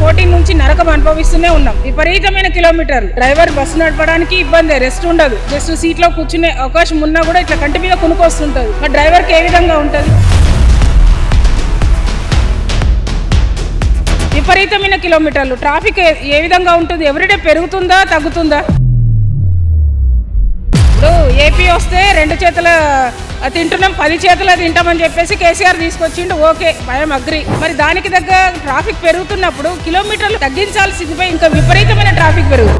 Fourteen నుంచి నరకం అనుభవిస్తూనే ఉన్నాం. విపరీతమైన కిలోమీటర్లు. డ్రైవర్ బస్సు నడపడానికి ఇబ్బంది రెస్ట్ ఉండదు. జస్ట్ సీట్లో కూర్చునే అవకాశం ఉన్నా కూడా ఇట్లా కంటి మీద కొనుక్కొస్తుంటది మా డ్రైవర్ ఏ విధంగా ఉంటది? విపరీతమైన కిలోమీటర్లు. ట్రాఫిక్ ఏ- ఏ విధంగా ఉంటుంది? ఎవ్రీడే పెరుగుతుందా తగ్గుతుందా? ఇప్పుడు ఏపీ వస్తే రెండు చేతుల తింటున్నాం. పది చేతుల తింటామని చెప్పేసి కేసీఆర్ తీసుకొచ్చిండు. ఓకే భయం అగ్రి. మరి దానికి దగ్గర ట్రాఫిక్ పెరుగుతున్నప్పుడు కిలోమీటర్లు తగ్గించాల్సిందిపై ఇంకా విపరీతమైన ట్రాఫిక్ పెరుగు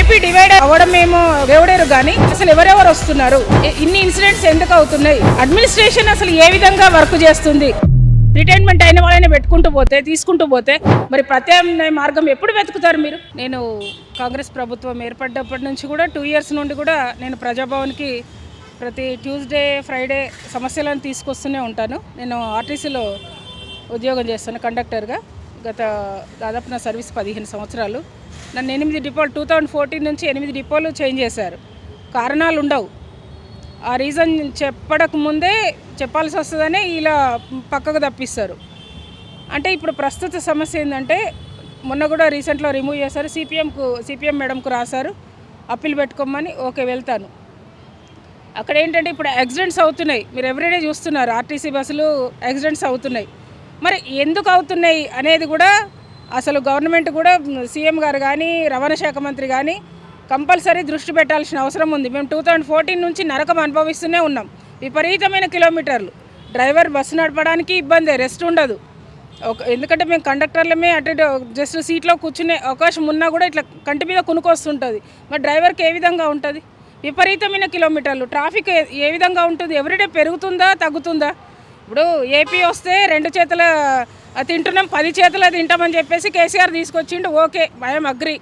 ఏపీ డివైడ్ అవ్వడం ఏమో దేవుడేరు కానీ అసలు ఎవరెవరు వస్తున్నారు? ఇన్ని ఇన్సిడెంట్స్ ఎందుకు అవుతున్నాయి? అడ్మినిస్ట్రేషన్ అసలు ఏ విధంగా వర్క్ చేస్తుంది? రిటైర్మెంట్ అయిన వాళ్ళని పెట్టుకుంటూ పోతే తీసుకుంటూ పోతే మరి ప్రత్యామ్నాయ మార్గం ఎప్పుడు వెతుకుతారు మీరు? నేను కాంగ్రెస్ ప్రభుత్వం ఏర్పడ్డప్పటి నుంచి కూడా టూ ఇయర్స్ నుండి కూడా నేను ప్రజాభవన్కి ప్రతి ట్యూస్డే ఫ్రైడే సమస్యలను తీసుకొస్తూనే ఉంటాను. నేను ఆర్టీసీలో ఉద్యోగం చేస్తాను కండక్టర్గా. గత దాదాపు నా సర్వీస్ పదిహేను సంవత్సరాలు. నన్ను ఎనిమిది డిపోలు టూ థౌజండ్ ఫోర్టీన్ నుంచి ఎనిమిది డిపోలు చేంజ్ చేశారు. కారణాలు ఉండవు. ఆ రీజన్ చెప్పడకు ముందే చెప్పాల్సి వస్తుందనే ఇలా పక్కకు తప్పిస్తారు. అంటే ఇప్పుడు ప్రస్తుత సమస్య ఏంటంటే మొన్న కూడా రీసెంట్లో రిమూవ్ చేశారు. సిపిఎంకు సిపిఎం మేడంకు రాశారు. అప్పీల్ పెట్టుకోమని ఓకే వెళ్తాను. అక్కడ ఏంటంటే ఇప్పుడు యాక్సిడెంట్స్ అవుతున్నాయి. మీరు ఎవ్రీడే చూస్తున్నారు? ఆర్టీసీ బస్సులు యాక్సిడెంట్స్ అవుతున్నాయి. మరి ఎందుకు అవుతున్నాయి అనేది కూడా అసలు గవర్నమెంట్ కూడా సీఎం గారు కానీ రవాణా శాఖ మంత్రి కానీ కంపల్సరీ దృష్టి పెట్టాల్సిన అవసరం ఉంది. మేము టూ థౌజండ్ ఫోర్టీన్ నుంచి నరకం అనుభవిస్తూనే ఉన్నాం. విపరీతమైన కిలోమీటర్లు. డ్రైవర్ బస్సు నడపడానికి ఇబ్బంది రెస్ట్ ఉండదు. ఒక ఎందుకంటే మేము కండక్టర్లమే అటు జస్ట్ సీట్లో కూర్చునే అవకాశం ఉన్నా కూడా ఇట్లా కంటి మీద కొనుక్కొస్తుంటుంది మరి డ్రైవర్కి ఏ విధంగా ఉంటుంది? విపరీతమైన కిలోమీటర్లు. ట్రాఫిక్ ఏ- విధంగా ఉంటుంది? ఎవ్రీడే పెరుగుతుందా తగ్గుతుందా? ఇప్పుడు ఏపీ వస్తే రెండు చేతుల తింటున్నాం పది చేతుల తింటామని చెప్పేసి కేసీఆర్ తీసుకొచ్చిండు. ఓకే భయం అగ్రి.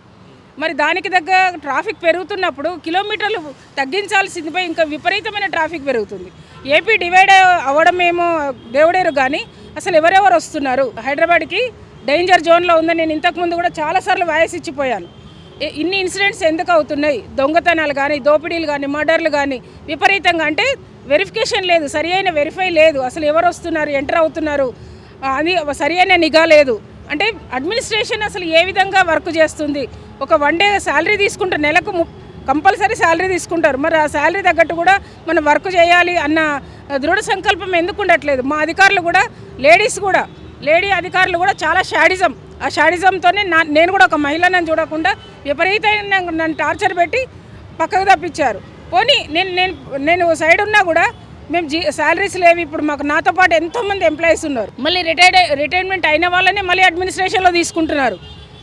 మరి దానికి దగ్గర ట్రాఫిక్ పెరుగుతున్నప్పుడు కిలోమీటర్లు తగ్గించాల్సింది ఇంకా విపరీతమైన ట్రాఫిక్ పెరుగుతుంది. ఏపీ డివైడ్ అవ్వడం ఏమో దేవుడేరు కానీ అసలు ఎవరెవరు వస్తున్నారు? హైదరాబాద్కి డేంజర్ జోన్లో ఉందని నేను ఇంతకుముందు కూడా చాలాసార్లు వాయిస్ ఇచ్చిపోయాను. ఇన్ని ఇన్సిడెంట్స్ ఎందుకు అవుతున్నాయి? దొంగతనాలు కానీ దోపిడీలు కానీ మర్డర్లు కానీ విపరీతంగా అంటే వెరిఫికేషన్ లేదు సరి అయిన వెరిఫై లేదు. అసలు ఎవరు వస్తున్నారు ఎంటర్ అవుతున్నారు? అది సరి అయిన నిఘా లేదు. అంటే అడ్మినిస్ట్రేషన్ అసలు ఏ విధంగా వర్క్ చేస్తుంది? ఒక వన్ డే శాలరీ తీసుకుంటారు నెలకు ము- కంపల్సరీ శాలరీ తీసుకుంటారు. మరి ఆ శాలరీ తగ్గట్టు కూడా మనం వర్క్ చేయాలి అన్న దృఢ సంకల్పం ఎందుకు ఉండట్లేదు? మా అధికారులు కూడా లేడీస్ కూడా లేడీ అధికారులు కూడా చాలా షాడిజం ఆ షాడిజంతోనే నా నేను కూడా ఒక మహిళనని చూడకుండా విపరీతమైన నన్ను టార్చర్ పెట్టి పక్కకు తప్పించారు. పోనీ నేను నేను నేను సైడ్ ఉన్నా కూడా మేము జీ శాలరీస్ లేవు ఇప్పుడు మాకు నాతో పాటు ఎంతోమంది ఎంప్లాయీస్ ఉన్నారు. మళ్ళీ రిటైర్డ్ రిటైర్మెంట్ అయిన వాళ్ళనే మళ్ళీ అడ్మినిస్ట్రేషన్లో తీసుకుంటున్నారు.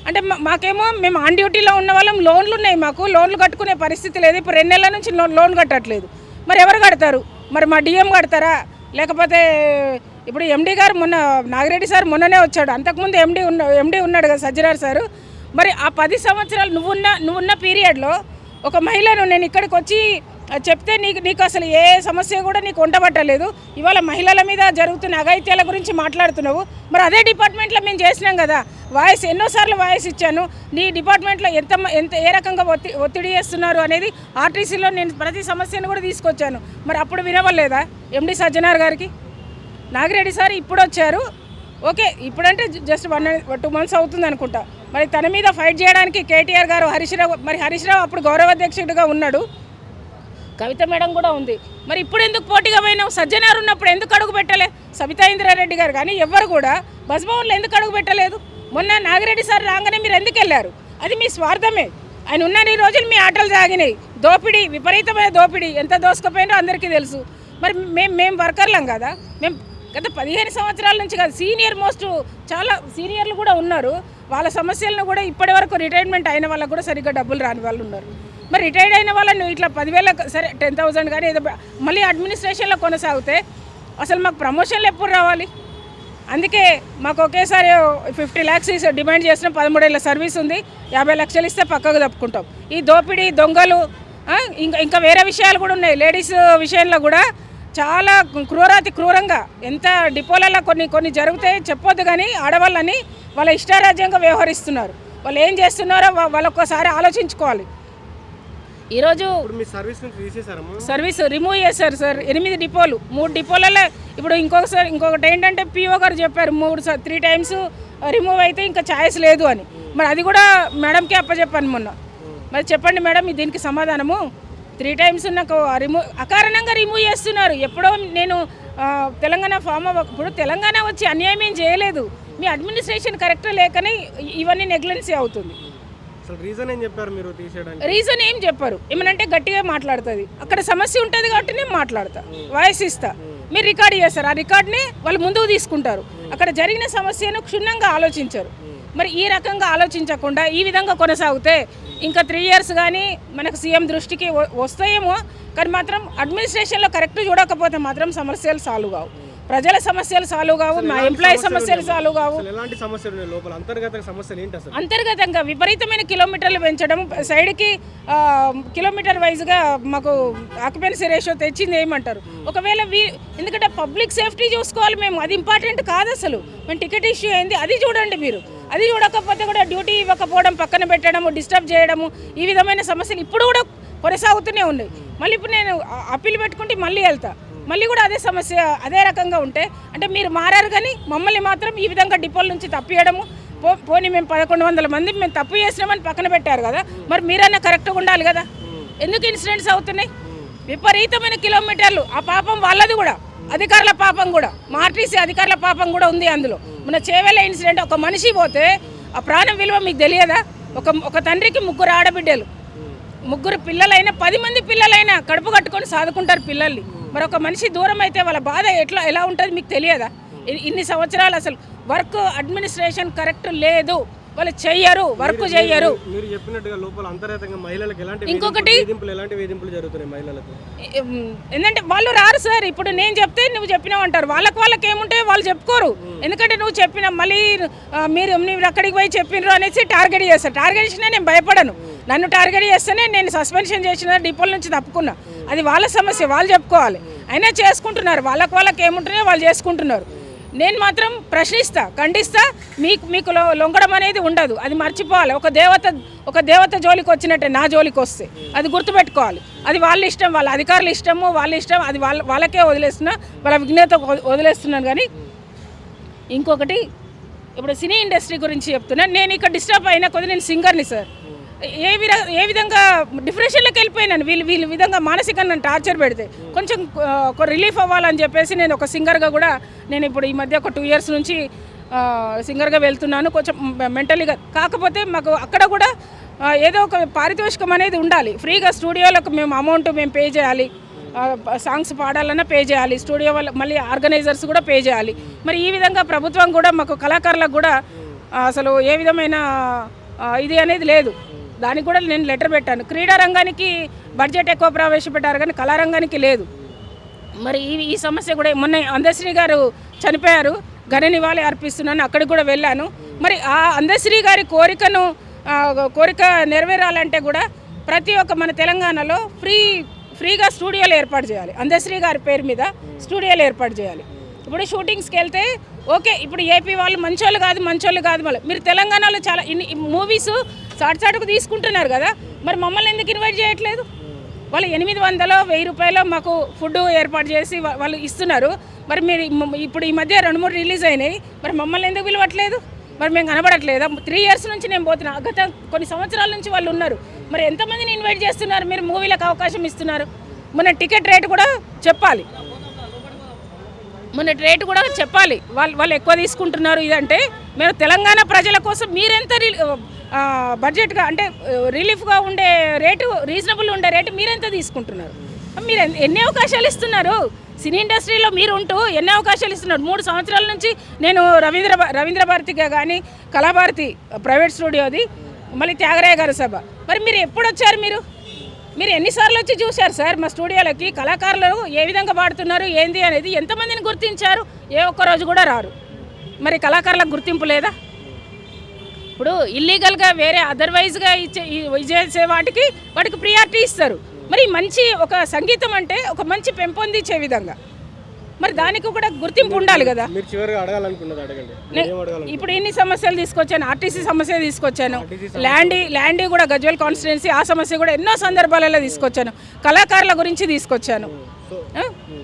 అంటే మా- మాకేమో మేము ఆన్ డ్యూటీలో ఉన్న వాళ్ళం లోన్లు ఉన్నాయి మాకు లోన్లు కట్టుకునే పరిస్థితి లేదు. ఇప్పుడు రెండు నెలల నుంచి లోన్ కట్టట్లేదు. మరి ఎవరు కడతారు? మరి మా డిఎం కడతారా? లేకపోతే ఇప్పుడు ఎండీ గారు మొన్న నాగిరెడ్డి సార్ మొన్ననే వచ్చాడు. అంతకుముందు ఎండీ ఉన్న ఎండీ ఉన్నాడు కదా సజ్జనార్ సారు. మరి ఆ పది సంవత్సరాలు నువ్వున్న నువ్వున్న పీరియడ్లో ఒక మహిళను నేను ఇక్కడికి వచ్చి చెప్తే నీకు నీకు అసలు ఏ సమస్య కూడా నీకు వంటబట్టలేదు ఇవాళ మహిళల మీద జరుగుతున్న అఘాయిత్యాల గురించి మాట్లాడుతున్నావు. మరి అదే డిపార్ట్మెంట్లో మేము చేసినాం కదా. వాయిస్ ఎన్నోసార్లు వాయిస్ ఇచ్చాను. నీ డిపార్ట్మెంట్లో ఎంత ఎంత ఏ రకంగా ఒత్తి ఒత్తిడి చేస్తున్నారు అనేది ఆర్టీసీలో నేను ప్రతి సమస్యను కూడా తీసుకొచ్చాను. మరి అప్పుడు వినవలేదా ఎండి సజ్జనార్ గారికి? నాగిరెడ్డి సార్ ఇప్పుడు వచ్చారు ఓకే ఇప్పుడంటే జస్ట్ వన్ టూ మంత్స్ అవుతుంది అనుకుంటా మరి తన మీద ఫైట్ చేయడానికి కేటీఆర్ గారు హరీష్ రావు మరి హరీష్ రావు అప్పుడు గౌరవాధ్యక్షుడిగా ఉన్నాడు. కవిత మేడం కూడా ఉంది. మరి ఇప్పుడు ఎందుకు పోటీగా పోయినావు? సజ్జనారు ఉన్నప్పుడు ఎందుకు అడుగు పెట్టలే? సబితా ఇంద్రారెడ్డి గారు కానీ ఎవ్వరు కూడా బస్భవన్లో ఎందుకు అడుగు పెట్టలేదు? మొన్న నాగిరెడ్డి సార్ రాగానే మీరు ఎందుకు వెళ్ళారు? అది మీ స్వార్థమే. ఆయన ఉన్న ఈ రోజులు మీ ఆటలు సాగినాయి. దోపిడీ విపరీతమైన దోపిడీ. ఎంత దోసుకుపోయినో అందరికీ తెలుసు. మరి మేము మేము వర్కర్లం కదా. మేము గత పదిహేను సంవత్సరాల నుంచి కాదు సీనియర్ మోస్ట్ చాలా సీనియర్లు కూడా ఉన్నారు. వాళ్ళ సమస్యలను కూడా ఇప్పటి వరకు రిటైర్మెంట్ అయిన వాళ్ళకు కూడా సరిగ్గా డబ్బులు రాని వాళ్ళు ఉన్నారు. మరి రిటైర్డ్ అయిన వాళ్ళని ఇట్లా పదివేల సరే టెన్ థౌసండ్ కానీ ఏదో మళ్ళీ అడ్మినిస్ట్రేషన్లో కొనసాగితే అసలు మాకు ప్రమోషన్లు ఎప్పుడు రావాలి? అందుకే మాకు ఒకేసారి ఫిఫ్టీ ల్యాక్స్ డిమాండ్ చేసిన పదమూడేళ్ళ సర్వీస్ ఉంది. యాభై లక్షలు ఇస్తే పక్కకు తప్పుకుంటాం. ఈ దోపిడీ దొంగలు ఇంకా ఇంకా వేరే విషయాలు కూడా ఉన్నాయి. లేడీస్ విషయంలో కూడా చాలా క్రూరాతి క్రూరంగా. ఎంత డిపోలలో కొన్ని కొన్ని జరుగుతాయి చెప్పొద్దు కానీ ఆడవాళ్ళని వాళ్ళ ఇష్టారాజ్యంగా వ్యవహరిస్తున్నారు. వాళ్ళు ఏం చేస్తున్నారో వా- వాళ్ళు ఒక్కసారి ఆలోచించుకోవాలి. ఈరోజు సర్వీస్ రిమూవ్ చేశారు సార్. ఎనిమిది డిపోలు. మూడు డిపోలలో ఇప్పుడు ఇంకొకసారి ఇంకొకటి ఏంటంటే పిఓ గారు చెప్పారు మూడు సార్ త్రీ టైమ్స్ రిమూవ్ అయితే ఇంకా ఛాయిస్ లేదు అని. మరి అది కూడా మేడంకి అప్పచెప్పాను మొన్న. మరి చెప్పండి మేడం దీనికి సమాధానము? త్రీ టైమ్స్ నాకు రిమూవ్ అకారణంగా రిమూవ్ చేస్తున్నారు. ఎప్పుడో నేను తెలంగాణ ఫామ్ అవ్వ ఇప్పుడు తెలంగాణ వచ్చి అన్యాయం ఏం చేయలేదు. మీ అడ్మినిస్ట్రేషన్ కరెక్ట్ లేకనే ఇవన్నీ నెగ్లెన్సీ అవుతుంది. రీజన్ ఏం చెప్పారు మీరు తీసేయడానికి? రీజన్ ఏం చెప్పారు. ఏమనంటే గట్టిగా మాట్లాడుతుంది. అక్కడ సమస్య ఉంటుంది కాబట్టి నేను మాట్లాడతా. వాయిస్ ఇస్తా. మీరు రికార్డ్ చేస్తారు. ఆ రికార్డ్ని వాళ్ళు ముందుకు తీసుకుంటారు. అక్కడ జరిగిన సమస్యను క్షుణ్ణంగా ఆలోచించరు. మరి ఈ రకంగా ఆలోచించకుండా ఈ విధంగా కొనసాగితే ఇంకా త్రీ ఇయర్స్ కానీ మనకు సీఎం దృష్టికి వస్తాయేమో కానీ మాత్రం అడ్మినిస్ట్రేషన్లో కరెక్ట్ చూడకపోతే మాత్రం సమస్యలు సాల్వ్ కావు. ప్రజల సమస్యలు సాల్వ్ కావు మా ఎంప్లాయీ సమస్యలు సాల్వ్ కావు. ఎలాంటి సమస్యలు లోపల అంతర్గత సమస్యలు ఏంటి అసలు? అంతర్గతంగా విపరీతమైన కిలోమీటర్లు పెంచడం సైడ్కి కిలోమీటర్ వైజ్గా మాకు ఆక్యుపెన్సీ రేషియో తెచ్చింది ఏమంటారు? ఒకవేళ వీ ఎందుకంటే పబ్లిక్ సేఫ్టీ చూసుకోవాలి మేము అది ఇంపార్టెంట్ కాదు అసలు. మేము టికెట్ ఇష్యూ అయింది అది చూడండి మీరు. అది చూడకపోతే కూడా డ్యూటీ ఇవ్వకపోవడం పక్కన పెట్టడము డిస్టర్బ్ చేయడము ఈ విధమైన సమస్యలు ఇప్పుడు కూడా కొనసాగుతూనే ఉన్నాయి. మళ్ళీ ఇప్పుడు నేను అప్పీల్ పెట్టుకుంటే మళ్ళీ వెళ్తా. మళ్ళీ కూడా అదే సమస్య అదే రకంగా ఉంటే అంటే మీరు మారారు కానీ మమ్మల్ని మాత్రం ఈ విధంగా డిపోల నుంచి తప్పియడము పో పోనీ మేము పదకొండు వందల మంది మేము తప్పు చేసినామని పక్కన పెట్టారు కదా మరి మీరన్నా కరెక్ట్గా ఉండాలి కదా? ఎందుకు ఇన్సిడెంట్స్ అవుతున్నాయి? విపరీతమైన కిలోమీటర్లు ఆ పాపం వాళ్ళది కూడా అధికారుల పాపం కూడా మార్టీసీ అధికారుల పాపం కూడా ఉంది అందులో. మన చేవేళ్ళ ఇన్సిడెంట్ ఒక మనిషి పోతే ఆ ప్రాణం విలువ మీకు తెలియదా? ఒక ఒక తండ్రికి ముగ్గురు ఆడబిడ్డలు ముగ్గురు పిల్లలైనా పది మంది పిల్లలైనా కడుపు కట్టుకొని సాదుకుంటారు పిల్లల్ని. మరి ఒక మనిషి దూరం అయితే వాళ్ళ బాధ ఎట్లా ఎలా ఉంటుంది మీకు తెలియదా? ఇన్ని సంవత్సరాలు అసలు వర్క్ అడ్మినిస్ట్రేషన్ కరెక్ట్ లేదు. వాళ్ళు చెయ్యరు వర్క్ చెయ్యరు. మీరు చెప్పినట్టుగా లోపల అంతర్గతంగా మహిళలకు ఎలాంటి ఇంకొకటి- వేధింపులు- ఎలాంటి వేధింపులు జరుగుతున్నాయి మహిళలకు? ఎం, ఏంటంటే వాళ్ళు రారు సార్. ఇప్పుడు నేను చెప్తే నువ్వు చెప్పినావు అంటారు. వాళ్ళకి వాళ్ళకి ఏముంటే వాళ్ళు చెప్పుకోరు. ఎందుకంటే నువ్వు చెప్పిన మళ్ళీ మీరు మీరు అక్కడికి పోయి చెప్పినారు అనేసి టార్గెట్ చేస్తారు. టార్గెట్ చేసినా నేను భయపడను. నన్ను టార్గెట్ చేస్తేనే నేను సస్పెన్షన్ చేసిన డిపోల నుంచి తప్పుకున్నా. అది వాళ్ళ సమస్య వాళ్ళు చెప్పుకోవాలి. అయినా చేసుకుంటున్నారు. వాళ్ళకి వాళ్ళకి ఏముంటున్నాయో వాళ్ళు చేసుకుంటున్నారు. నేను మాత్రం ప్రశ్నిస్తా ఖండిస్తా మీకు మీకు లో- లొంగడం అనేది ఉండదు. అది మర్చిపోవాలి. ఒక దేవత ఒక దేవత జోలికి వచ్చినట్టే నా జోలికి వస్తే. అది గుర్తుపెట్టుకోవాలి. అది వాళ్ళ ఇష్టం వాళ్ళ అధికారుల ఇష్టము వాళ్ళ ఇష్టం అది వాళ్ళ వాళ్ళకే వదిలేస్తున్నా వాళ్ళ విఘ్నత వదిలేస్తున్నాను. కానీ ఇంకొకటి ఇప్పుడు సినీ ఇండస్ట్రీ గురించి చెప్తున్నా. నేను ఇక్కడ డిస్టర్బ్ అయినా కొద్ది నేను సింగర్ని సార్. ఏ విధ ఏ విధంగా డిప్రెషన్లోకి వెళ్ళిపోయినాను. వీళ్ళు వీళ్ళ విధంగా మానసికంగా నన్ను టార్చర్ పెడితే కొంచెం ఒక రిలీఫ్ అవ్వాలని చెప్పేసి నేను ఒక సింగర్గా కూడా నేను ఇప్పుడు ఈ మధ్య ఒక టూ ఇయర్స్ నుంచి సింగర్గా వెళ్తున్నాను. కొంచెం మెంటలీగా కాకపోతే మాకు అక్కడ కూడా ఏదో ఒక పారితోషికం అనేది ఉండాలి. ఫ్రీగా స్టూడియోలకు మేము అమౌంట్ మేము పే చేయాలి. సాంగ్స్ పాడాలన్నా పే చేయాలి. స్టూడియో వాళ్ళ మళ్ళీ ఆర్గనైజర్స్ కూడా పే చేయాలి. మరి ఈ విధంగా ప్రభుత్వం కూడా మాకు కళాకారులకు కూడా అసలు ఏ విధమైన ఇది అనేది లేదు. దానికి కూడా నేను లెటర్ పెట్టాను. క్రీడా రంగానికి బడ్జెట్ ఎక్కువ ప్రవేశపెట్టారు కానీ కళారంగానికి లేదు. మరి ఈ ఈ సమస్య కూడా మొన్న అందశ్రీ గారు చనిపోయారు. ఘన నివాళి అర్పిస్తున్నాను. అక్కడికి కూడా వెళ్ళాను. మరి ఆ అందశ్రీ గారి కోరికను కోరిక నెరవేరాలంటే కూడా ప్రతి ఒక్క మన తెలంగాణలో ఫ్రీ ఫ్రీగా స్టూడియోలు ఏర్పాటు చేయాలి. అందశ్రీ గారి పేరు మీద స్టూడియోలు ఏర్పాటు చేయాలి. ఇప్పుడు షూటింగ్స్కి వెళ్తే ఓకే ఇప్పుడు ఏపీ వాళ్ళు మంచోళ్ళు కాదు మంచోళ్ళు కాదు మళ్ళీ. మీరు తెలంగాణలో చాలా ఇన్ని మూవీస్ చాటుకు తీసుకుంటున్నారు కదా. మరి మమ్మల్ని ఎందుకు ఇన్వైట్ చేయట్లేదు? వాళ్ళు ఎనిమిది వందలు వెయ్యి రూపాయలు మాకు ఫుడ్ ఏర్పాటు చేసి వాళ్ళు ఇస్తున్నారు. మరి మీరు ఇప్పుడు ఈ మధ్య రెండు మూడు రిలీజ్ అయినాయి. మరి మమ్మల్ని ఎందుకు పిలవట్లేదు? మరి మేము కనబడట్లేదా? త్రీ ఇయర్స్ నుంచి నేను పోతున్నా. గత కొన్ని సంవత్సరాల నుంచి వాళ్ళు ఉన్నారు. మరి ఎంతమందిని ఇన్వైట్ చేస్తున్నారు? మీరు మూవీలకు అవకాశం ఇస్తున్నారు. మన టికెట్ రేట్ కూడా చెప్పాలి. మన రేటు కూడా చెప్పాలి. వాళ్ళు వాళ్ళు ఎక్కువ తీసుకుంటున్నారు ఇదంటే. మేము తెలంగాణ ప్రజల కోసం మీరెంత రిలీ బడ్జెట్గా అంటే రిలీఫ్గా ఉండే రేటు రీజనబుల్ ఉండే రేటు మీరెంత తీసుకుంటున్నారు? మీరు ఎన్ని అవకాశాలు ఇస్తున్నారు? సినీ ఇండస్ట్రీలో మీరు ఉంటూ ఎన్ని అవకాశాలు ఇస్తున్నారు? మూడు సంవత్సరాల నుంచి నేను రవీంద్ర రవీంద్ర భారతిగా కానీ కళాభారతి ప్రైవేట్ స్టూడియోది మళ్ళీ త్యాగరాయ గారి సభ. మరి మీరు ఎప్పుడు వచ్చారు మీరు? మీరు ఎన్నిసార్లు వచ్చి చూశారు సార్? మా స్టూడియోలకి కళాకారులు ఏ విధంగా పాడుతున్నారు ఏంది అనేది ఎంతమందిని గుర్తించారు? ఏ ఒక్క రోజు కూడా రారు. మరి కళాకారులకు గుర్తింపు లేదా? ఇప్పుడు ఇల్లీగల్గా వేరే అదర్వైజ్గా ఇచ్చే ఈ- చేసే వాటికి వాటికి ప్రియారిటీ ఇస్తారు. మరి మంచి ఒక సంగీతం అంటే ఒక మంచి పెంపొందించే విధంగా. మరి దానికి కూడా గుర్తింపు ఉండాలి కదా. ఇప్పుడు ఎన్ని సమస్యలు తీసుకొచ్చాను? ఆర్టీసీ సమస్య తీసుకొచ్చాను. ల్యాండీ ల్యాండీ కూడా గజ్వెల్ కాన్స్టిట్యున్సీ ఆ సమస్య కూడా ఎన్నో సందర్భాలలో తీసుకొచ్చాను. కళాకారుల గురించి తీసుకొచ్చాను?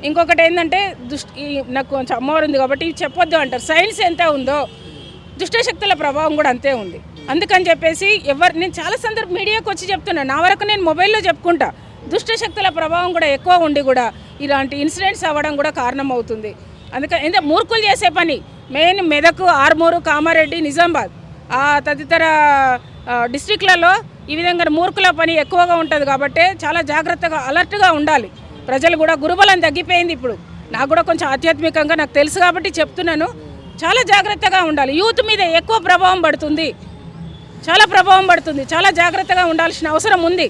ఇంకొకటి ఏంటంటే దుష్ట ఈ నాకు కొంచెం అమ్మవారు ఉంది కాబట్టి చెప్పొద్దు అంటారు. సైన్స్ ఎంత ఉందో దుష్టశక్తుల ప్రభావం కూడా అంతే ఉంది. అందుకని చెప్పేసి ఎవరు నేను చాలా సందర్భం మీడియాకు వచ్చి చెప్తున్నా. నా వరకు నేను మొబైల్లో చెప్పుకుంటా. దుష్టశక్తుల ప్రభావం కూడా ఎక్కువ ఉండి కూడా ఇలాంటి ఇన్సిడెంట్స్ అవ్వడం కూడా కారణం అవుతుంది అందుకని ఎందుకంటే మూర్ఖులు చేసే పని. మెయిన్ మెదక్ ఆర్మూరు కామారెడ్డి నిజామాబాద్. ఆ తదితర డిస్టిక్లలో ఈ విధంగా మూర్ఖుల పని ఎక్కువగా ఉంటుంది కాబట్టి చాలా జాగ్రత్తగా అలర్ట్గా ఉండాలి. ప్రజలు కూడా గురుబలం తగ్గిపోయింది ఇప్పుడు. నాకు కూడా కొంచెం ఆధ్యాత్మికంగా నాకు తెలుసు కాబట్టి చెప్తున్నాను. చాలా జాగ్రత్తగా ఉండాలి. యూత్ మీద ఎక్కువ ప్రభావం పడుతుంది. చాలా ప్రభావం పడుతుంది. చాలా జాగ్రత్తగా ఉండాల్సిన అవసరం ఉంది.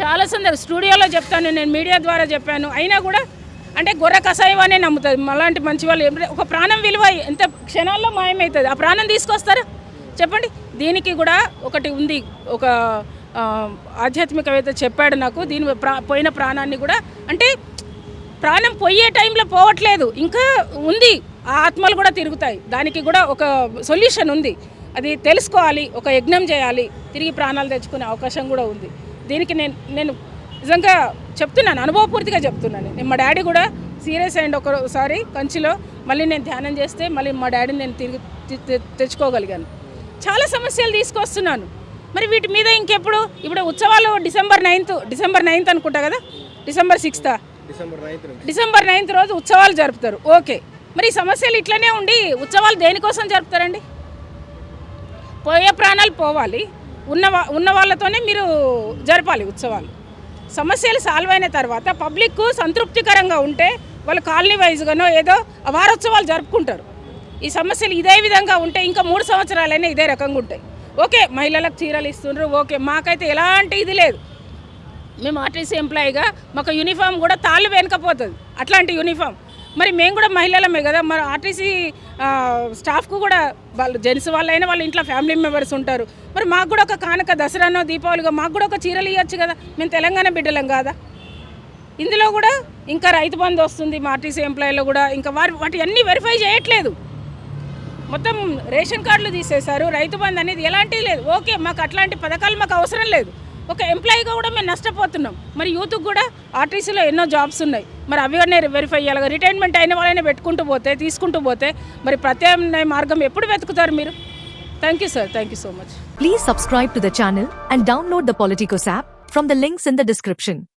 చాలా సందర్భం స్టూడియోలో చెప్తాను నేను మీడియా ద్వారా చెప్పాను. అయినా కూడా అంటే గొర్రె కషాయం అనే నమ్ముతుంది అలాంటి మంచి వాళ్ళు ఒక ప్రాణం విలువ ఎంత క్షణాల్లో మాయమవుతుంది ఆ ప్రాణం తీసుకొస్తారా? చెప్పండి. దీనికి కూడా ఒకటి ఉంది. ఒక ఆధ్యాత్మికవేత్త చెప్పాడు నాకు. దీని ప్రా పోయిన ప్రాణాన్ని కూడా. అంటే ప్రాణం పోయే టైంలో పోవట్లేదు. ఇంకా ఉంది. ఆత్మలు కూడా తిరుగుతాయి. దానికి కూడా ఒక సొల్యూషన్ ఉంది. అది తెలుసుకోవాలి ఒక యజ్ఞం చేయాలి తిరిగి ప్రాణాలు తెచ్చుకునే అవకాశం కూడా ఉంది. దీనికి నేను నేను నిజంగా చెప్తున్నాను అనుభవపూర్తిగా చెప్తున్నాను. నేను మా డాడీ కూడా సీరియస్ అయ్యండి ఒకసారి కంచిలో. మళ్ళీ నేను ధ్యానం చేస్తే మళ్ళీ మా డాడీని నేను తిరిగి తెచ్చుకోగలిగాను. చాలా సమస్యలు తీసుకొస్తున్నాను. మరి వీటి మీద ఇంకెప్పుడు? ఇప్పుడు ఉత్సవాలు డిసెంబర్ నైన్త్ డిసెంబర్ నైన్త్ అనుకుంటా కదా? డిసెంబర్ సిక్స్తా? డిసెంబర్ నైన్త్ రోజు ఉత్సవాలు జరుపుతారు. ఓకే. మరి ఈ సమస్యలు ఇట్లనే ఉండి ఉత్సవాలు దేనికోసం జరుపుతారండి? పోయే ప్రాణాలు పోవాలి. ఉన్న ఉన్న వాళ్ళతోనే మీరు జరపాలి ఉత్సవాలు. సమస్యలు సాల్వ్ అయిన తర్వాత పబ్లిక్ సంతృప్తికరంగా ఉంటే వాళ్ళు కాలనీ వైజ్గానో ఏదో వారోత్సవాలు జరుపుకుంటారు. ఈ సమస్యలు ఇదే విధంగా ఉంటే ఇంకా మూడు సంవత్సరాలైనా ఇదే రకంగా ఉంటాయి. ఓకే మహిళలకు చీరలు ఇస్తుండ్రు. ఓకే మాకైతే ఎలాంటి ఇది లేదు. మేము ఆర్టీసీ ఎంప్లాయీగా మాకు యూనిఫామ్ కూడా తాళ్ళు వెనకపోతుంది అట్లాంటి యూనిఫామ్. మరి మేము కూడా మహిళలమే కదా. మరి ఆర్టీసీ స్టాఫ్కు కూడా వాళ్ళు జెంట్స్ వాళ్ళైనా వాళ్ళ ఇంట్లో ఫ్యామిలీ మెంబర్స్ ఉంటారు. మరి మాకు కూడా ఒక కానుక దసరానో దీపావళిగా మాకు కూడా ఒక చీరలు ఇవ్వచ్చు కదా. మేము తెలంగాణ బిడ్డలం కాదా? ఇందులో కూడా ఇంకా రైతు బంధు వస్తుంది మా ఆర్టీసీ ఎంప్లాయీలో కూడా. ఇంకా వారి వాటి అన్నీ వెరిఫై చేయట్లేదు. మొత్తం రేషన్ కార్డులు తీసేశారు. రైతు బంధు అనేది ఎలాంటిది లేదు. ఓకే మాకు అట్లాంటి పథకాలు మాకు అవసరం లేదు. ఒక ఎంప్లాయీగా కూడా మేము నష్టపోతున్నాం. మరి యూత్కి కూడా ఆర్టీసీలో ఎన్నో జాబ్స్ ఉన్నాయి. మరి అవి అన్నీ వెరిఫై చేయాలి రిటైర్మెంట్ అయిన వాళ్ళైనా పెట్టుకుంటూ పోతే తీసుకుంటూ పోతే మరి ప్రత్యామ్నాయ మార్గం ఎప్పుడు వెతుకుతారు మీరు? Thank you sir thank you so much please subscribe to the channel and download the Politicos app from the links in the description